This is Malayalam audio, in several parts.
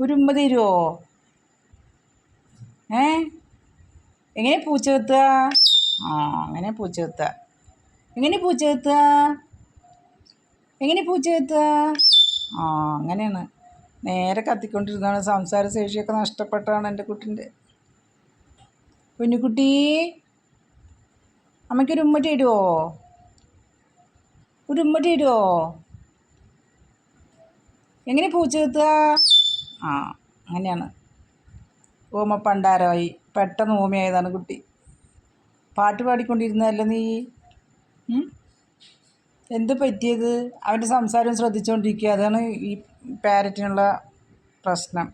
ഒരു ഉമ്മ തരുമോ ഏ? എങ്ങനെ പൂച്ച കത്തുക? ആ അങ്ങനെ പൂച്ച കത്തുക. എങ്ങനെ പൂച്ച കത്തുക? എങ്ങനെ പൂച്ച കത്തുക? ആ അങ്ങനെയാണ്. നേരെ കത്തിക്കൊണ്ടിരുന്നതാണ്. സംസാര ശേഷിയൊക്കെ നഷ്ടപ്പെട്ടാണ് എന്റെ കുട്ടിന്റെ. കുഞ്ഞുകുട്ടി അമ്മയ്ക്കൊരു ഉമ്മ തരുമോ ഒരു ഉമ്മ തരുമോ എങ്ങനെ പൂച്ച കത്തുക? ആ അങ്ങനെയാണ്. ഓമ പണ്ടാരമായി പെട്ടെന്ന് ഓമയായതാണ് കുട്ടി. പാട്ട് പാടിക്കൊണ്ടിരുന്നതല്ല നീ? എന്ത് പറ്റിയത്? അവന്റെ സംസാരം ശ്രദ്ധിച്ചുകൊണ്ടിരിക്കുക അതാണ് ഈ പാരറ്റിനുള്ള പ്രശ്നം.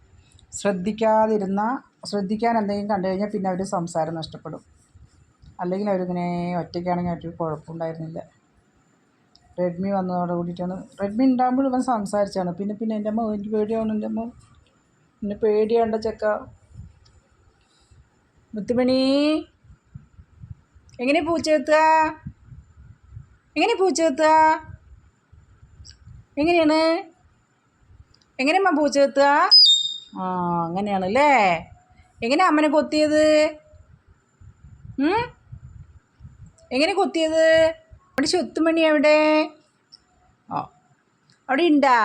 ശ്രദ്ധിക്കാതിരുന്ന ശ്രദ്ധിക്കാൻ എന്തെങ്കിലും കണ്ടു കഴിഞ്ഞാൽ പിന്നെ അവർ സംസാരം നഷ്ടപ്പെടും. അല്ലെങ്കിൽ അവരിങ്ങനെ ഒറ്റയ്ക്കാണെങ്കിൽ അവർക്ക് കുഴപ്പമുണ്ടായിരുന്നില്ല. റെഡ്മി വന്നതോടെ കൂടിയിട്ടാണ് റെഡ്മി ഉണ്ടാകുമ്പോൾ ഇവൻ സംസാരിച്ചാണ്. പിന്നെ പിന്നെ എന്റെ അമ്മ എനിക്ക് പേടിയാണ് എന്റെ അമ്മ. എന്നെ പേടിയാണ്ട ചക്ക. മുത്തുമണി എങ്ങനെ പൂച്ച എങ്ങനെ പൂച്ച എങ്ങനെയാണ്? എങ്ങനെയമ്മ പൂച്ച എത്തുക? ആ അങ്ങനെയാണ് അല്ലേ? എങ്ങനെ അമ്മനെ കൊത്തിയത്? എങ്ങനെ കൊത്തിയത്? അവിടെ ചൊത്തുമണി എവിടെ? ഓ അവിടെ ഉണ്ടാ?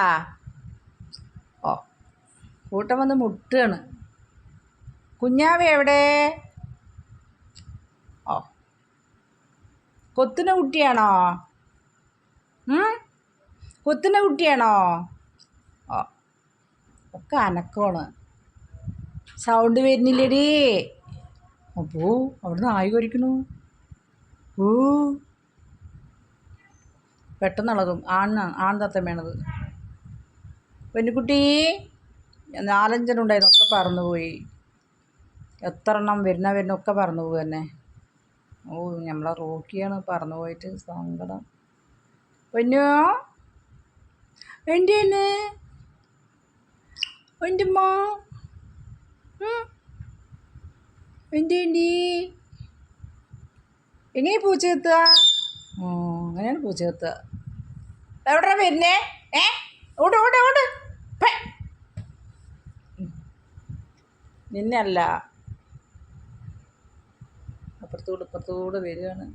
കൂട്ടം വന്ന് മുട്ടുകയാണ് കുഞ്ഞാവ എവിടെ? ഓ. കൊത്തിന കുട്ടിയാണോ? കൊത്തിന കുട്ടിയാണോ? ഓ. ഒക്കെ അനക്കമാണ്. സൗണ്ട് വരുന്നില്ലേടി. അപ്പോ അവിടുന്ന് ആയി കൊരിക്കണു ഓ പെട്ടെന്ന് ഇളകും ആണ് ആൺ തത്തമ്മയാണത് പെൺകുട്ടി നാലഞ്ചെണ്ണം ഒക്കെ പറന്നു പോയി എത്ര എണ്ണം വരുന്ന വരുന്ന ഒക്കെ പറന്നു പോകുക തന്നെ ഓ നമ്മളെ റോക്കിയാണ് പറന്നു പോയിട്ട് സങ്കടം. പൊന്നോ? എന്റെ എന്റെ അമ്മ എന്റെ എന്റെ എങ്ങനെ പൂച്ച എത്തുക? ഓ അങ്ങനെയാണ് പൂച്ച എത്തുക. എവിടെ വരുന്നേ? ഏ? ഓട് ഓട് ഓട് പെ. ഉം. നിന്നല്ല. അപ്പുറത്തൂടെ ഇപ്പുറത്തൂടെ വരികയാണ്.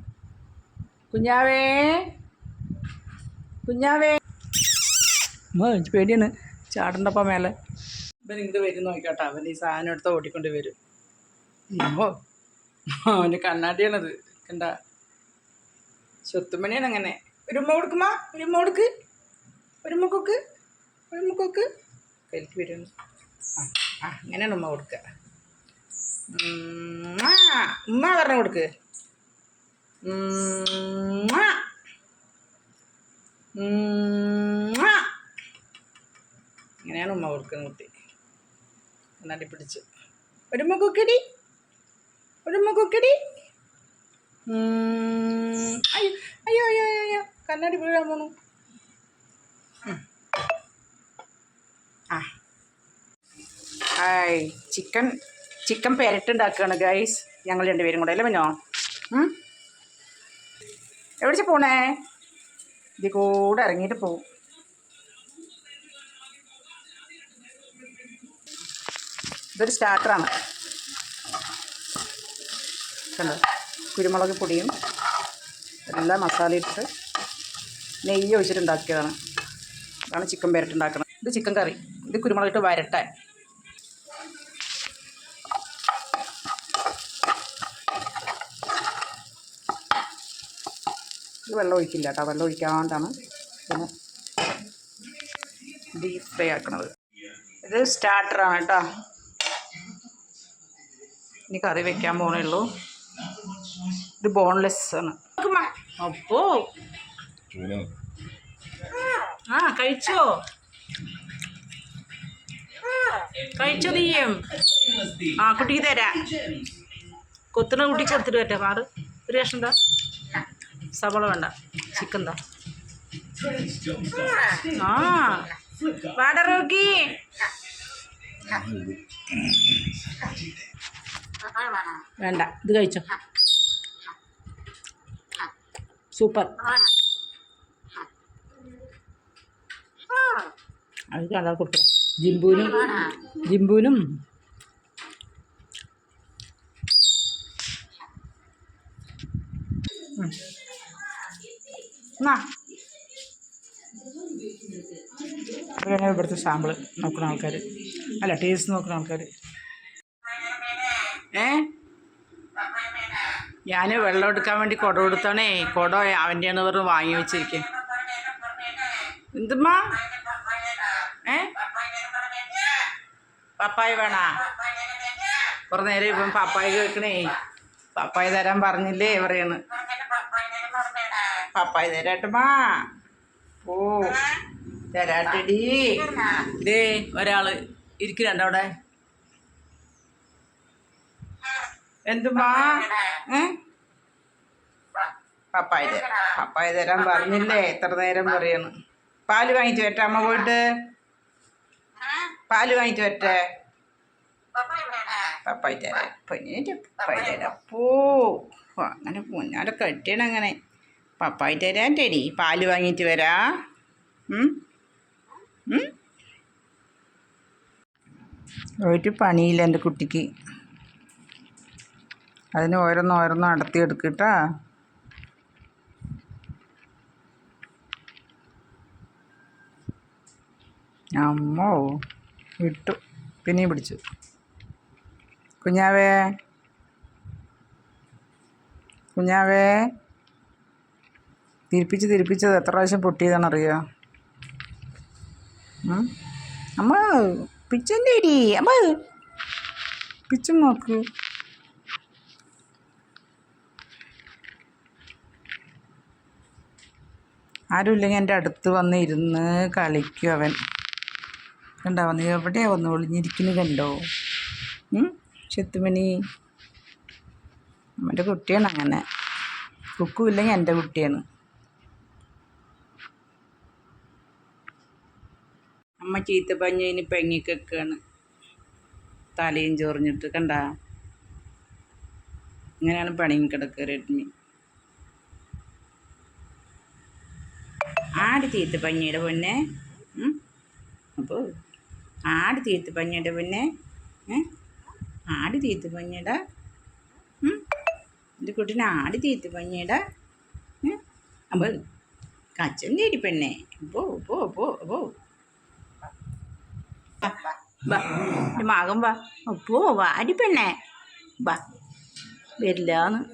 കുഞ്ഞാവേ. കുഞ്ഞാവേ. എനിക്ക് പേടിയാണ്. ചാടണ്ടപ്പം മേലെ. ഇവൻ ഇങ്ങോട്ട് വരും നോക്കിക്കോട്ടെ. അവൻ ഈ സാധനം എടുത്ത് ഓടിക്കൊണ്ട് വരും. ഓ അവന് കണ്ണാടിയാണത്. കണ്ട. സ്വത്തുമണിയാണ് അങ്ങനെ. ഒരു ഉമ്മ കൊടുക്കുമ്മ. ഒരു ഉമ്മ കൊടുക്ക്. ഒരു ഒരുമ്മക്കൊക്ക് കൊക്ക് ഒരു ഉമ്മ കൊക്ക് കലിക്ക് വരുന്നു ആ. ആ അങ്ങനെയാണ് ഉമ്മ കൊടുക്കുക. ഉമ്മ പറഞ്ഞു കൊടുക്ക്. ഇങ്ങനെയാണ് ഉമ്മ കൊടുക്കുന്ന കുട്ടി. നടി പിടിച്ച്. ഒരുമ ഒരു ഉമ്മ അയ്യോ അയ്യോ അയ്യോ അയ്യോ, അയ്യോ. കണ്ണാടി വീഴാൻ പോണു ഉം. ആ ഹായ് ചിക്കൻ ചിക്കൻ പെരട്ടുണ്ടാക്കുകയാണ് ഗൈസ് ഞങ്ങൾ രണ്ടുപേരും കൂടെ അല്ലേ മഞ്ഞോ എവിടെ പോണേ? ഇത് കൂടെ ഇറങ്ങിയിട്ട് പോവും. ഇതൊരു സ്റ്റാർട്ടറാണ് കണ്ടോ? കുരുമുളക് പൊടിയും എല്ലാ മസാല ഇട്ട് നെയ്യ് ഒഴിച്ചിട്ട് ഉണ്ടാക്കിയതാണ് അതാണ് ചിക്കൻ പെരട്ടുണ്ടാക്കുന്നത് ഇത് ചിക്കൻ കറി. ഇത് കുരുമുളകിട്ട് വരട്ടാൻ ഇത് വെള്ളം ഒഴിക്കില്ല കേട്ടോ വെള്ളം ഒഴിക്കാണ്ടാണ് പിന്നെ ഡീപ് ഫ്രൈ ആക്കണത്. ഇത് സ്റ്റാർട്ടറാണ് കേട്ടോ. ഇനി കറി വെക്കാൻ പോണേ ഉള്ളൂ. ഇത് ബോൺലെസ് ആണ്. അപ്പോ. ആ കഴിച്ചോ? കഴിച്ചോ നീയും? ആ കുട്ടിക്ക് തരാ. കൊത്തുന്ന കുട്ടിക്ക് കൊടുത്തിട്ട് പറ്റാ മാറ്. ഒരു കഷ്ണം എന്താ സവള വേണ്ട. ചിക്കൻ താ ആ. വാട റോക്കി. വേണ്ട. ഇത് കഴിച്ചോ. സൂപ്പർ. അത് കണ്ടാൽ കൊടുക്കാം ജിംബുവിനും ജിംബുവിനും ഇവരാണ് ഇവിടുത്തെ സാമ്പിൾ നോക്കുന്ന ആൾക്കാർ അല്ല ടേസ്റ്റ് നോക്കുന്ന ആൾക്കാർ ഏ? ഞാൻ വെള്ളം എടുക്കാൻ വേണ്ടി കുട കുട അവന്റെയാണ് പറഞ്ഞ് വാങ്ങി വെച്ചിരിക്കുക എന്തുമ്മാ? ഏ? പപ്പായ വേണ? കുറേ നേരം ഇപ്പം പപ്പായ കേൾക്കണേ. പപ്പായ തരാൻ പറഞ്ഞില്ലേ പറയാണ്. പപ്പായ തരാട്ടമ്മാ ഓ തരാട്ടടി. ദേ ഒരാൾ ഇരിക്കുന്നുണ്ടവിടെ അവിടെ. എന്തുമാ പപ്പായ പപ്പായ തരാൻ പറഞ്ഞില്ലേ? എത്ര നേരം പറയണം. പാൽ വാങ്ങിച്ചു വരട്ടെ അമ്മ പോയിട്ട്. പാൽ വാങ്ങിച്ചു വരട്ടെ. പപ്പായ തരാം. പൊന്നിട്ട് പപ്പായ തരാം. പോ. അങ്ങനെ പൊന്നാടെ കെട്ടിയാണ് അങ്ങനെ പപ്പായ തരാൻ തരി പാൽ വാങ്ങിയിട്ട് വരാ? ഒരു പണിയില്ല എന്റെ കുട്ടിക്ക്. അതിന് ഓരോന്ന് ഓരോന്ന് നടത്തി എടുക്കട്ടാ അമ്മോ വിട്ടു. പിന്നെയും പിടിച്ചു. കുഞ്ഞാവേ. കുഞ്ഞാവേ. തിരിപ്പിച്ച് തിരിപ്പിച്ചത് എത്ര പ്രാവശ്യം പൊട്ടിയതാണെന്നറിയോ? അമ്മ പിച്ചന്റെ ഇടി അമ്മ. പിച്ചും നോക്ക്. ആരുമില്ലെങ്കിൽ എന്റെ അടുത്ത് വന്ന് ഇരുന്ന് കളിക്കും അവൻ. കണ്ടോ വന്ന് എവിടെയാ വന്ന് ഒളിഞ്ഞിരിക്കുന്നു കണ്ടോ? ചെത്തുമണി. അവന്റെ കുട്ടിയാണ് അങ്ങനെ. കുക്കും ഇല്ലെങ്കിൽ എന്റെ കുട്ടിയാണ്. അമ്മ ചീത്ത പഞ്ഞതിന് പെങ്ങിക്കൊക്കെയാണ് തലയും ചൊറിഞ്ഞിട്ട് കണ്ട? ഇങ്ങനെയാണ് പണി കിടക്കുക റെഡ്മി ആട് തീർത്ത് പഞ്ഞിയുടെ പൊന്നെ? അപ്പോൾ ആട് തീർത്ത് പഞ്ഞിയുടെ പൊന്നെ. ആട് തീർത്ത് പഞ്ഞിയുടെ ഇത് കുട്ടിന് ആട് തീർത്ത് പഞ്ഞിയുടെ അപ്പോൾ കച്ചൻ തേടി പെണ്ണെ. പോ പോ പോ പോ. ബാ എന്റെ മകൻ വാ. അപ്പോ വാടി പെണ്ണേ. വാ വരില്ലാന്ന്.